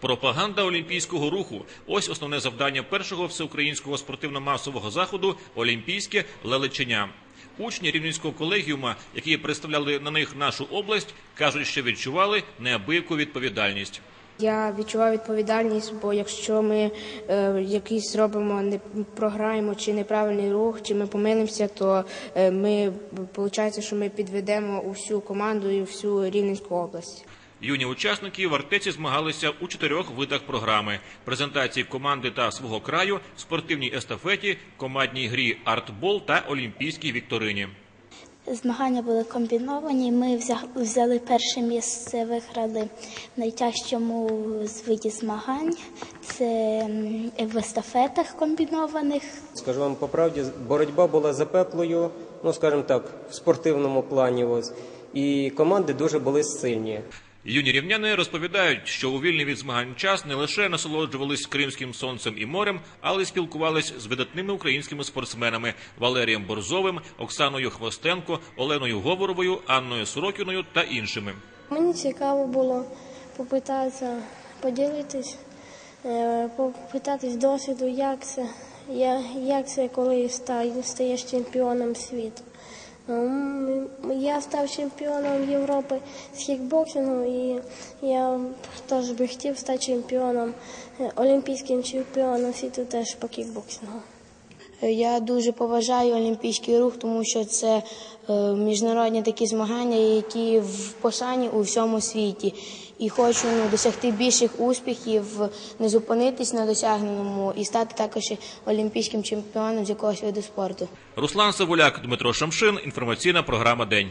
Пропаганда олімпійського руху ось основне завдання першого всеукраїнського спортивно-масового заходу Олімпійське лелечення. Учні рівненського колегіума, які представляли на них нашу область, кажуть, що відчували неабияку відповідальність. Я відчуваю відповідальність, бо якщо ми е, якийсь зробимо не програємо чи неправильний рух, чи ми помилимося, то е, ми виходить, що ми підведемо усю команду і всю Рівненську область. Юні учасники в артеці змагалися у чотирьох видах програми: презентації команди та свого краю, спортивній естафеті, командній грі артбол та олімпійській вікторині. Змагання були комбіновані. Ми взяли перше місце, виграли в найтяжчому з виді змагань. Це в естафетах комбінованих. Скажу вам по правді, боротьба була запеклою, ну скажімо так, в спортивному плані. Ось і команди дуже були сильні. Юні рівняни розповідають, що у вільний від змагань час не лише насолоджувались кримським сонцем і морем, але й спілкувались з видатними українськими спортсменами Валерієм Борзовим, Оксаною Хвостенко, Оленою Говоровою, Анною Сорокіною та іншими. Мені цікаво було попитатися, поділитись, е, попитатись досвіду, як це, як це коли ста- стаєш чемпіоном світу. Я став чемпіоном Європи з хікбоксингу і я теж би хотів стати чемпіоном, е, олімпійським чемпіоном світу теж по кікбоксингу. Я дуже поважаю олімпійський рух, тому що це е, міжнародні такі змагання, які в пошані у всьому світі. І хочу ну, досягти більших успіхів, не зупинитись на досягненому і стати також олімпійським чемпіоном з якогось виду спорту. Руслан Савуляк, Дмитро Шамшин. Інформаційна програма День.